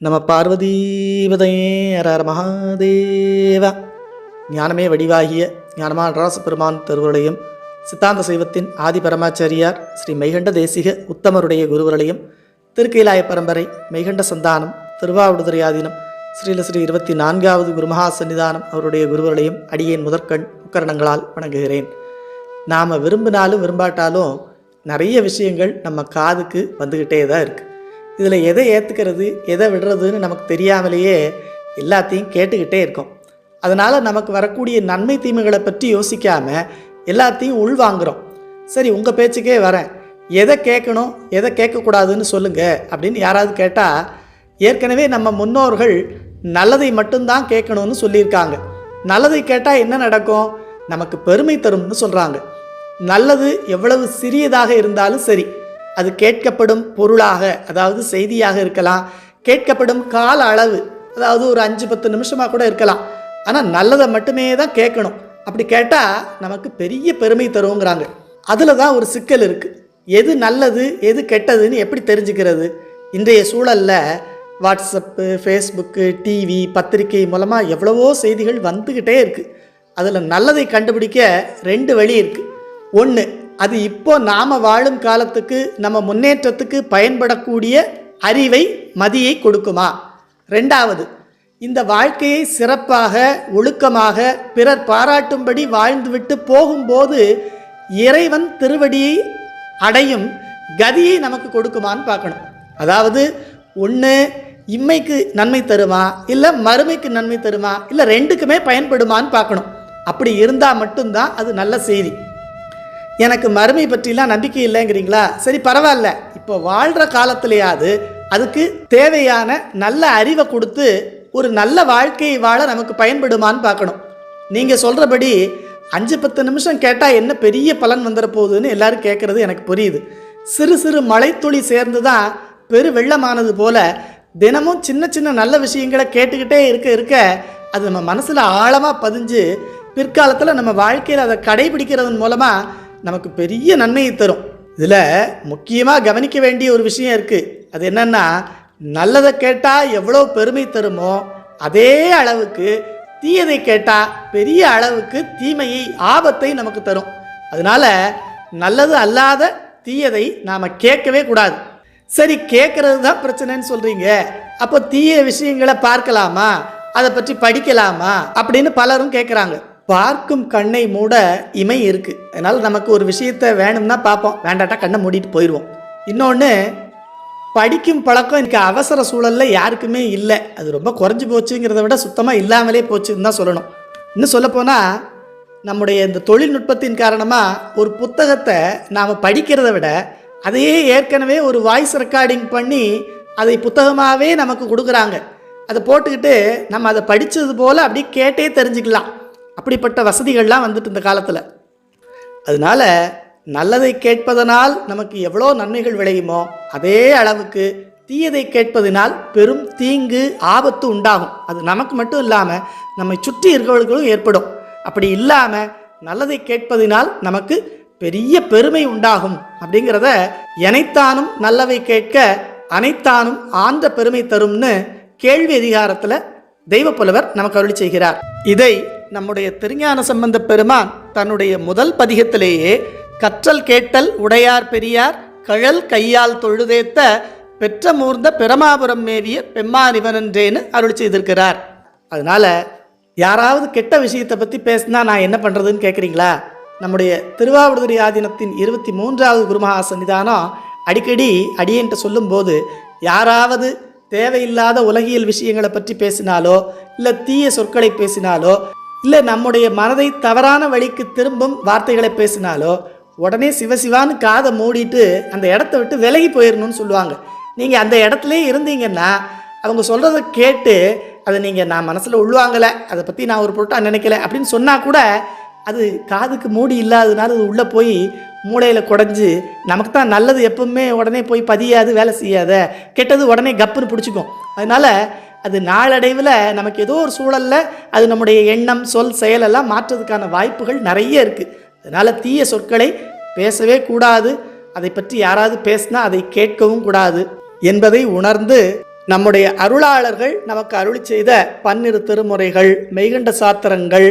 நம பார்வதீபதையே ஹர மகாதேவா. ஞானமே வடிவாகிய ஞானமான ராசபெருமான் திருவருளையும் சித்தாந்த சைவத்தின் ஆதி பரமாச்சாரியார் ஸ்ரீ மெய்கண்ட தேசிக உத்தமருடைய குருவருளையும் திருக்கைலாய பரம்பரை மெய்கண்ட சந்தானம் திருவாவடுதுறையாதீனம் ஸ்ரீல ஸ்ரீ இருபத்தி நான்காவது குருமகா சன்னிதானம் அவருடைய குருவர்களையும் அடியேன் முதற்கண் உக்கரணங்களால் வணங்குகிறேன். நாம் விரும்பினாலும் விரும்பாட்டாலும் நிறைய விஷயங்கள் நம்ம காதுக்கு வந்துக்கிட்டே தான் இருக்குது இதில் எதை ஏற்றுக்கிறது எதை விடுறதுன்னு நமக்கு தெரியாமலேயே எல்லாத்தையும் கேட்டுக்கிட்டே இருக்கோம். அதனால் நமக்கு வரக்கூடிய நன்மை தீமைகளை பற்றி யோசிக்காமல் எல்லாத்தையும் உள்வாங்குகிறோம் சரி உங்கள் பேச்சுக்கே வரேன். எதை கேட்கணும் எதை கேட்கக்கூடாதுன்னு சொல்லுங்கள் அப்படின்னு யாராவது கேட்டால் ஏற்கனவே நம்ம முன்னோர்கள் நல்லதை மட்டும்தான் கேட்கணும்னு சொல்லியிருக்காங்க. நல்லதை கேட்டால் என்ன நடக்கும்? நமக்கு பெருமை தரும்னு சொல்கிறாங்க நல்லது எவ்வளவு சிறியதாக இருந்தாலும் சரி அது கேட்கப்படும் பொருளாக அதாவது செய்தியாக இருக்கலாம் கேட்கப்படும் கால அளவு அதாவது ஒரு அஞ்சு பத்து நிமிஷமாக கூட இருக்கலாம். ஆனால் நல்லதை மட்டுமே தான் கேட்கணும். அப்படி கேட்டால் நமக்கு பெரிய பெருமை தருங்கிறாங்க. அதில் தான் ஒரு சிக்கல் இருக்குது எது நல்லது எது கெட்டதுன்னு எப்படி தெரிஞ்சுக்கிறது? இன்றைய சூழலில் வாட்ஸ்அப்பு ஃபேஸ்புக்கு டிவி பத்திரிக்கை மூலமாக எவ்வளவோ செய்திகள் வந்துக்கிட்டே இருக்குது அதில் நல்லதை கண்டுபிடிக்க ரெண்டு வழி இருக்குது ஒன்று அது இப்போ நாம் வாழும் காலத்துக்கு நம்ம முன்னேற்றத்துக்கு பயன்படக்கூடிய அறிவை மதியை கொடுக்குமா? ரெண்டாவது இந்த வாழ்க்கையை சிறப்பாக ஒழுக்கமாக பிறர் பாராட்டும்படி வாழ்ந்துவிட்டு போகும்போது இறைவன் திருவடியை அடையும் கதியை நமக்கு கொடுக்குமான்னு பார்க்கணும். அதாவது ஒன்று இம்மைக்கு நன்மை தருமா? இல்லை மறுமைக்கு நன்மை தருமா? இல்லை ரெண்டுக்குமே பயன்படுமான்னு பார்க்கணும். அப்படி இருந்தால் மட்டும்தான் அது நல்ல செய்தி. எனக்கு மறுமை பற்றிலாம் நம்பிக்கை இல்லைங்கிறீங்களா? சரி பரவாயில்ல. இப்போ வாழ்கிற காலத்திலேயாவது அதுக்கு தேவையான நல்ல அறிவை கொடுத்து ஒரு நல்ல வாழ்க்கையை வாழ நமக்கு பயன்படுமான்னு பார்க்கணும். நீங்கள் சொல்கிறபடி அஞ்சு பத்து நிமிஷம் கேட்டால் என்ன பெரிய பலன் வந்துட போகுதுன்னு எல்லாரும் கேட்குறது எனக்கு புரியுது. சிறு சிறு மழைத்துளி சேர்ந்து தான் பெரு வெள்ளமானது போல தினமும் சின்ன சின்ன நல்ல விஷயங்களை கேட்டுக்கிட்டே இருக்க இருக்க அது நம்ம மனசில் ஆழமாக பதிஞ்சு பிற்காலத்தில் நம்ம வாழ்க்கையில் அதை கடைபிடிக்கிறதன் மூலமாக நமக்கு பெரிய நன்மையை தரும். இதில் முக்கியமாக கவனிக்க வேண்டிய ஒரு விஷயம் இருக்குது அது என்னென்னா நல்லதை கேட்டால் எவ்வளோ பெருமை தருமோ அதே அளவுக்கு தீயதை கேட்டால் பெரிய அளவுக்கு தீமையை ஆபத்தை நமக்கு தரும். அதனால நல்லது அல்லாத தீயதை நாம் கேட்கவே கூடாது. சரி கேட்குறது தான் பிரச்சனைன்னு சொல்கிறீங்க அப்போ தீய விஷயங்களை பார்க்கலாமா? அதை பற்றி படிக்கலாமா? அப்படின்னு பலரும் கேட்குறாங்க பார்க்கும் கண்ணை மூட இமை இருக்குது அதனால் நமக்கு ஒரு விஷயத்தை வேணும்னா பார்ப்போம். வேண்டாட்டா கண்ணை மூடிட்டு போயிடுவோம் இன்னொன்று படிக்கும் பழக்கம் எனக்கு அவசர சூழலில் யாருக்குமே இல்லை. அது ரொம்ப குறைஞ்சி போச்சுங்கிறத விட சுத்தமாக இல்லாமலே போச்சுன்னு தான் சொல்லணும். இன்னும் சொல்லப்போனால் நம்முடைய இந்த தொழில்நுட்பத்தின் காரணமாக ஒரு புத்தகத்தை நாம் படிக்கிறத விட அதையே ஏற்கனவே ஒரு வாய்ஸ் ரெக்கார்டிங் பண்ணி அதை புத்தகமாகவே நமக்கு கொடுக்குறாங்க. அதை போட்டுக்கிட்டு நம்ம அதை படித்தது போல் அப்படியே கேட்டே தெரிஞ்சுக்கலாம். அப்படிப்பட்ட வசதிகள்லாம் வந்துட்டு இந்த காலத்தில். அதனால நல்லதை கேட்பதனால் நமக்கு எவ்வளோ நன்மைகள் விளையுமோ அதே அளவுக்கு தீயதை கேட்பதனால் பெரும் தீங்கு ஆபத்து உண்டாகும். அது நமக்கு மட்டும் இல்லாமல் நம்மை சுற்றி இருக்கிறவர்களுக்கும் ஏற்படும். அப்படி இல்லாமல் நல்லதை கேட்பதினால் நமக்கு பெரிய பெருமை உண்டாகும் அப்படிங்கிறத எனைத்தானும் நல்லவை கேட்க அனைத்தானும் ஆன்ற பெருமை தரும்னு கேள்வி அதிகாரத்தில் தெய்வ புலவர் நமக்கு அருளி செய்கிறார். இதை நம்முடைய திருஞான சம்பந்த பெருமான் தன்னுடைய முதல் பதிகத்திலேயே கற்றல் கேட்டல் உடையார் பெரியார் கழல் கையால் தொழுதேத்த பெற்ற மூர்ந்த பிரமாபுரம் மேவிய பெம்மானிவனன்றேன்னு அருள் செய்திருக்கிறார். அதனால் யாராவது கெட்ட விஷயத்தை பற்றி பேசினா நான் என்ன பண்ணுறதுன்னு கேட்குறீங்களா நம்முடைய திருவாவடுதுறை ஆதீனத்தின் இருபத்தி மூன்றாவது குருமகா சன்னிதானம் அடிக்கடி அடியன்ட்டு சொல்லும்போது யாராவது தேவையில்லாத உலகியல் விஷயங்களை பற்றி பேசினாலோ இல்லை தீய சொற்களை பேசினாலோ இல்லை நம்முடைய மனதை தவறான வழிக்கு திரும்பும் வார்த்தைகளை பேசினாலோ உடனே சிவசிவான்னு காதை மூடிட்டு அந்த இடத்த விட்டு விலகி போயிடணும்னு சொல்லுவாங்க. நீங்கள் அந்த இடத்துலையே இருந்தீங்கன்னா அவங்க சொல்கிறத கேட்டு அதை நீங்கள் நான் மனசில் உள்வாங்கலை அதை பற்றி நான் ஒரு பொருட்டாக நினைக்கல அப்படின்னு சொன்னால் கூட அது காதுக்கு மூடி இல்லாததுனால அது உள்ளே போய் மூளையில் குடஞ்சி நமக்கு தான் நல்லது எப்பவுமே உடனே போய் பதியாது வேலை செய்யாத கெட்டது உடனே கப்புன்னு பிடிச்சிக்கும். அதனால் அது நாளடைவில் நமக்கு ஏதோ ஒரு சூழலில் அது நம்முடைய எண்ணம் சொல் செயலெல்லாம் மாற்றுறதுக்கான வாய்ப்புகள் நிறைய இருக்குது அதனால் தீய சொற்களை பேசவே கூடாது. அதை பற்றி யாராவது பேசினா அதை கேட்கவும் கூடாது என்பதை உணர்ந்து நம்முடைய அருளாளர்கள் நமக்கு அருளி செய்த பன்னிரு திருமுறைகள் மெய்கண்ட சாத்திரங்கள்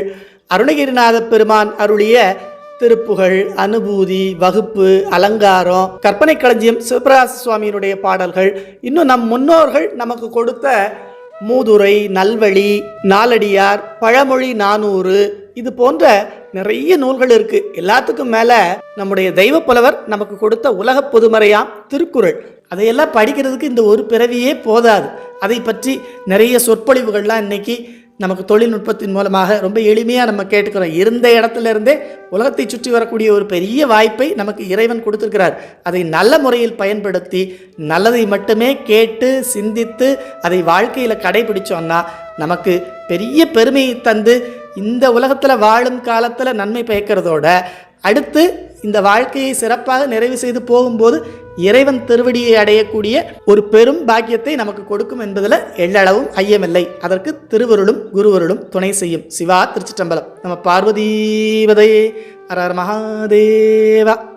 அருணகிரிநாத பெருமான் அருளிய திருப்புகழ் அனுபூதி வகுப்பு அலங்காரம் கற்பனை களஞ்சியம் சிவபிரகாச சுவாமியினுடைய பாடல்கள் இன்னும் நம் முன்னோர்கள் நமக்கு கொடுத்த மூதுரை நல்வழி நாலடியார் பழமொழி நானூறு இது போன்ற நிறைய நூல்கள் இருக்கு. எல்லாத்துக்கும் மேல நம்முடைய தெய்வ புலவர் நமக்கு கொடுத்த உலக பொதுமறையாம் திருக்குறள். அதையெல்லாம் படிக்கிறதுக்கு இந்த ஒரு பிறவியே போதாது. அதை பற்றி நிறைய சொற்பொழிவுகள்லாம் இன்னைக்கு நமக்கு தொழில்நுட்பத்தின் மூலமாக ரொம்ப எளிமையாக நம்ம கேட்டுக்கிறோம். இருந்த இடத்துல இருந்தே உலகத்தை சுற்றி வரக்கூடிய ஒரு பெரிய வாய்ப்பை நமக்கு இறைவன் கொடுத்துருக்கிறார். அதை நல்ல முறையில் பயன்படுத்தி நல்லதை மட்டுமே கேட்டு சிந்தித்து அதை வாழ்க்கையில் கடைபிடிச்சோம்னா நமக்கு பெரிய பெருமையை தந்து இந்த உலகத்தில் வாழும் காலத்தில் நன்மை பயக்கிறதோட அடுத்து இந்த வாழ்க்கையை சிறப்பாக நிறைவு செய்து போகும்போது இறைவன் திருவடியை அடையக்கூடிய ஒரு பெரும் பாக்கியத்தை நமக்கு கொடுக்கும் என்பதில் எள்ளளவும் ஐயமில்லை. அதற்கு திருவருளும் குருவருளும் துணை செய்யும் சிவா திருச்சிற்றம்பலம். நம்ம பார்வதீவதையே அரர் மகாதேவா.